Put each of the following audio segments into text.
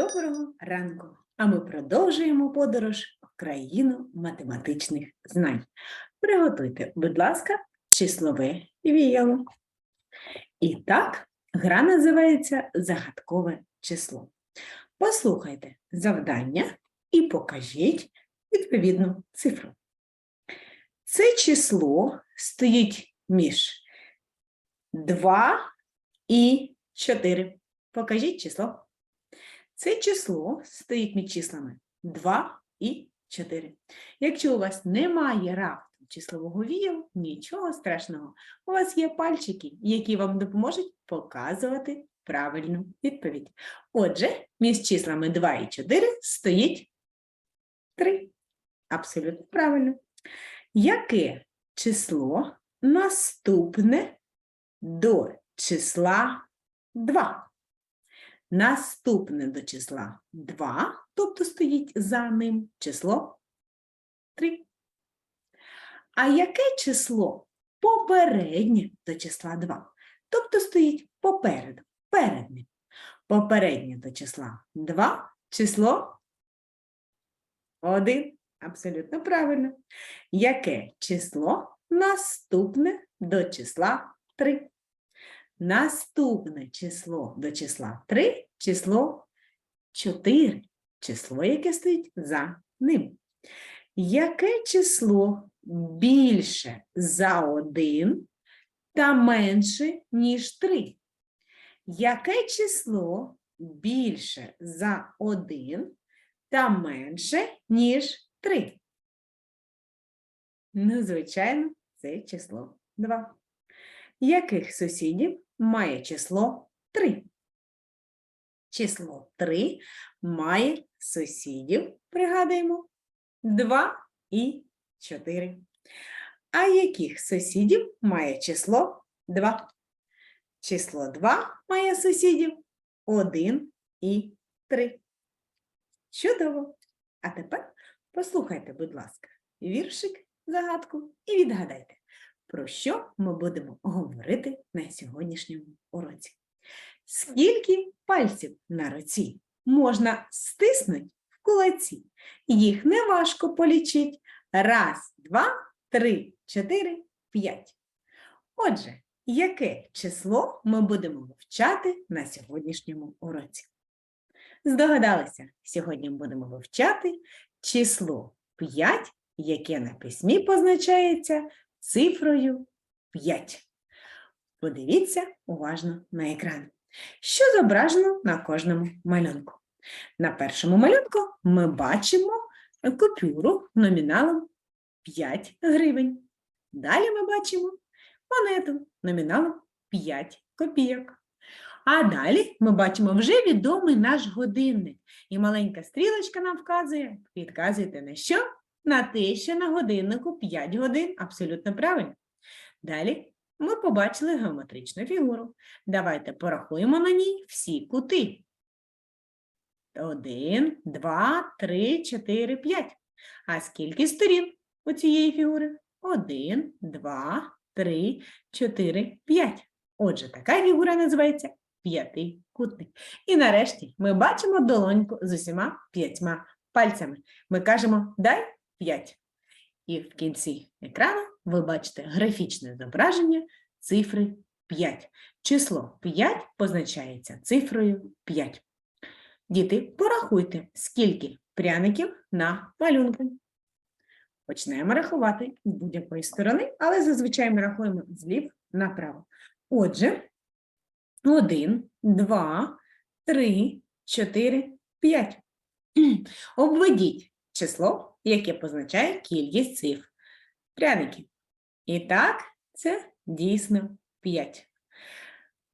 Доброго ранку! А ми продовжуємо подорож в країну математичних знань. Приготуйте, будь ласка, числове віяло. І так, гра називається Загадкове число. Послухайте завдання і покажіть відповідну цифру. Це число стоїть між 2 і 4. Покажіть число. Це число стоїть між числами 2 і 4. Якщо у вас немає рапту числового віялу, нічого страшного. У вас є пальчики, які вам допоможуть показувати правильну відповідь. Отже, між числами 2 і 4 стоїть 3. Абсолютно правильно. Яке число наступне до числа 2? Наступне до числа 2, тобто стоїть за ним число 3. А яке число попереднє до числа 2? Тобто стоїть попереду, перед ним. Попереднє до числа 2 число 1. Абсолютно правильно. Яке число наступне до числа 3? Наступне число до числа 3 число 4, число, яке стоїть за ним. Яке число більше за 1 та менше, ніж 3? Яке число більше за 1 та менше, ніж 3? Ну, звичайно, це число 2. Яких сусідів має число 3? Число 3 має сусідів, пригадуємо, 2 і 4. А яких сусідів має число 2? Число 2 має сусідів 1 і 3. Чудово! А тепер послухайте, будь ласка, віршик, загадку і відгадайте, про що ми будемо говорити на сьогоднішньому уроці. Скільки пальців на руці можна стиснути в кулаці? Їх неважко полічить. Раз, два, три, чотири, п'ять. Отже, яке число ми будемо вивчати на сьогоднішньому уроці? Здогадалися, сьогодні будемо вивчати число 5, яке на письмі позначається цифрою 5. Подивіться уважно на екран. Що зображено на кожному малюнку? На першому малюнку ми бачимо купюру номіналом 5 гривень. Далі ми бачимо монету номіналом 5 копійок. А далі ми бачимо вже відомий наш годинник. І маленька стрілочка нам вказує, підказуйте на що? На те, що на годиннику 5 годин. Абсолютно правильно. Далі ми побачили геометричну фігуру. Давайте порахуємо на ній всі кути. Один, два, три, чотири, п'ять. А скільки сторін у цієї фігури? Один, два, три, чотири, п'ять. Отже, така фігура називається п'ятикутник. І нарешті ми бачимо долоньку з усіма п'ятьма пальцями. Ми кажемо дай п'ять. І в кінці екрану ви бачите графічне зображення цифри 5. Число 5 позначається цифрою 5. Діти, порахуйте, скільки пряників на малюнку. Почнемо рахувати з будь-якої сторони, але зазвичай ми рахуємо злів направо. Отже, 1, 2, 3, 4, 5. Обведіть число, яке позначає кількість цифр пряників. І так, це дійсно 5.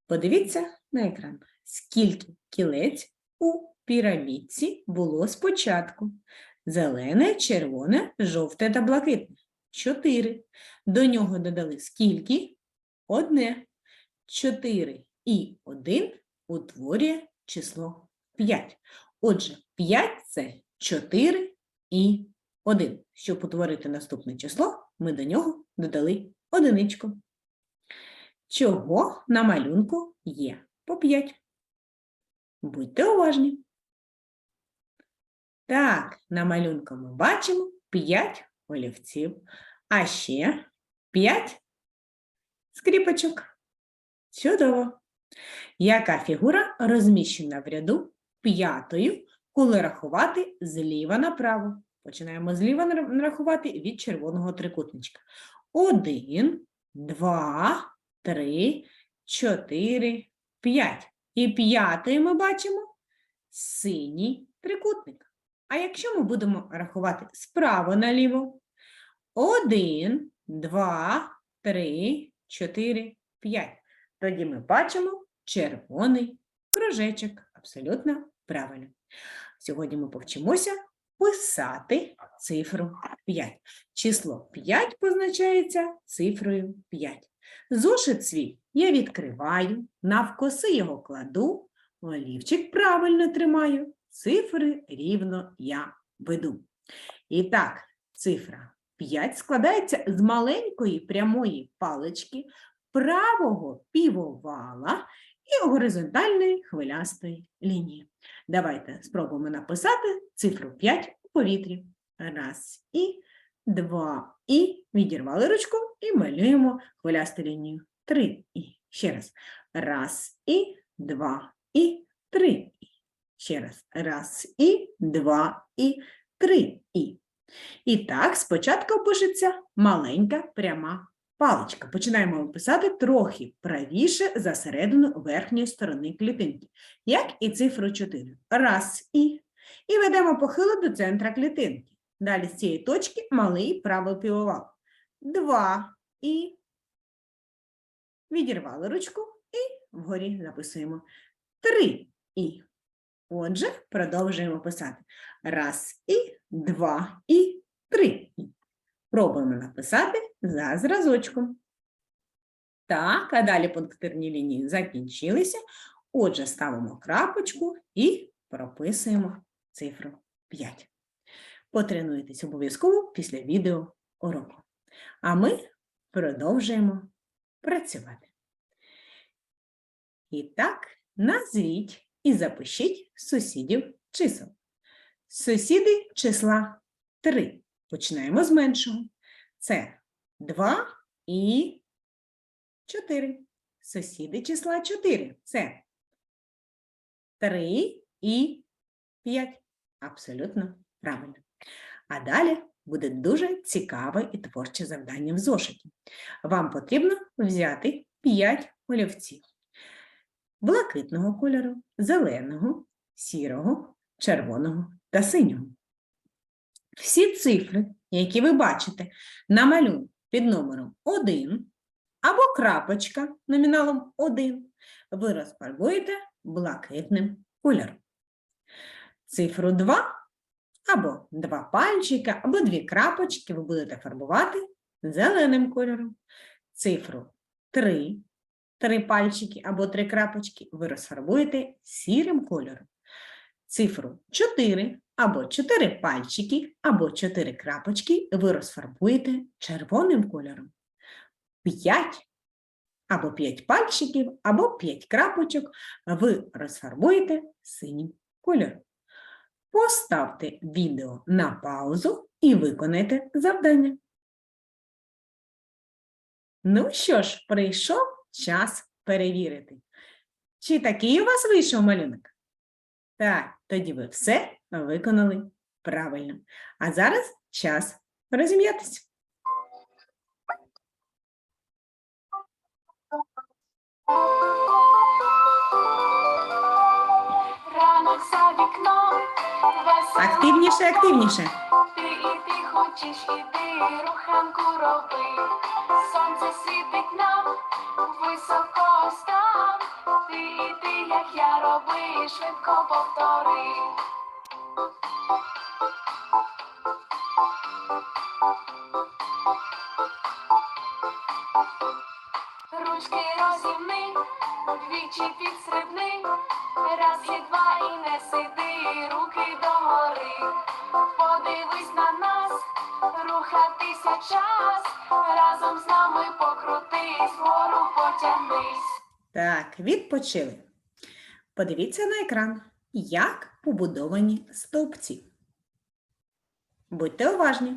Подивіться на екран, скільки кілець у пірамідці було спочатку. Зелене, червоне, жовте та блакитне. 4. До нього додали скільки? Одне. 4 і 1 утворює число 5. Отже, 5 це 4 і 1. Щоб утворити наступне число, ми до нього додали одиничку. Чого на малюнку є по 5? Будьте уважні. Так, на малюнку ми бачимо 5 олівців, а ще 5 скріпочок. Чудово. Яка фігура розміщена в ряду п'ятою, коли рахувати зліва направо? Починаємо зліва нар- рахувати від червоного трикутничка. Один, два, три, чотири, п'ять. І п'ятою ми бачимо синій трикутник. А якщо ми будемо рахувати справа наліво? Один, два, три, чотири, п'ять. Тоді ми бачимо червоний кружечок. Абсолютно правильно. Сьогодні ми повчимося писати цифру 5. Число 5 позначається цифрою 5. Зошит свій я відкриваю, навкоси його кладу, олівчик правильно тримаю, цифри рівно я веду. І так, цифра 5 складається з маленької прямої палички, правого півовала і горизонтальної хвилястої лінії. Давайте спробуємо написати цифру 5 у повітрі. Раз і два і відірвали ручку і малюємо хвилясту лінію. Три і ще раз. Раз і два і три і. Ще раз. Раз і два і три і. І так, спочатку пишеться маленька пряма паличка. Починаємо писати трохи правіше за середину верхньої сторони клітинки, як і цифру 4. Раз і. І ведемо похило до центра клітинки. Далі з цієї точки малий правий півовал. Два і. Відірвали ручку і вгорі записуємо. Три і. Отже, продовжуємо писати. Раз і, два і, три і. Пробуємо написати за зразочком. Так, а далі пунктирні лінії закінчилися. Отже, ставимо крапочку і прописуємо цифру 5. Потренуйтесь обов'язково після відео уроку. А ми продовжуємо працювати. І так, назвіть і запишіть сусідів чисел. Сусіди числа 3. Починаємо з меншого. Це 2 і 4. Сусіди числа 4. Це 3 і 5. Абсолютно правильно. А далі буде дуже цікаве і творче завдання в зошиті. Вам потрібно взяти 5 олівців блакитного кольору, зеленого, сірого, червоного та синього. Всі цифри, які ви бачите на малюнку під номером 1 або крапочка номіналом 1, ви розфарбуєте блакитним кольором. Цифру 2 або два пальчика, або дві крапочки ви будете фарбувати зеленим кольором. Цифру 3, три пальчики або три крапочки ви розфарбуєте сірим кольором. Цифру 4 або 4 пальчики, або 4 крапочки ви розфарбуєте червоним кольором. 5 або 5 пальчиків, або 5 крапочок ви розфарбуєте синім кольором. Поставте відео на паузу і виконайте завдання. Ну що ж, прийшов час перевірити. Чи такий у вас вийшов малюнок? Так, тоді ви все виконали правильно. А зараз час розім'ятися. Ранок за вікном, Активніше, активніше. ти і ти хочеш іди, руханку роби. Як я роби, швидко повтори. Ручки розімни, двічі підстрибни, раз і два і не сиди, руки догори. Подивись на нас, рухатися час, разом з нами покрутись, вгору потягнись. Так, відпочили. Подивіться на екран, як побудовані стовпці. Будьте уважні.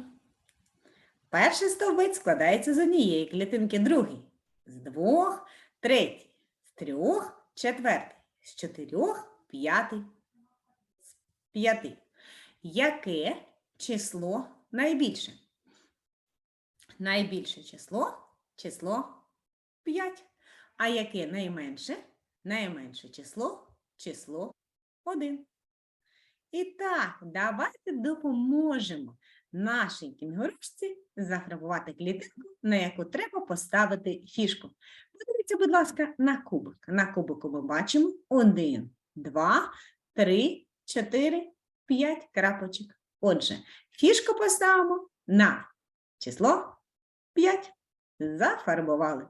Перший стовбець складається з однієї клітинки, другий з двох, третій з трьох, четвертий з чотирьох, п'ятий з п'яти. Яке число найбільше? Найбільше число число 5. А яке найменше? Найменше число число 1. І так, давайте допоможемо нашій кінгурушці заграбувати клітинку, на яку треба поставити фішку. Подивіться, будь ласка, на кубик. На кубику ми бачимо 1, 2, 3, 4, 5 крапочок. Отже, фішку поставимо на число 5. Зафарбували.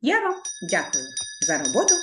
Я вам дякую за роботу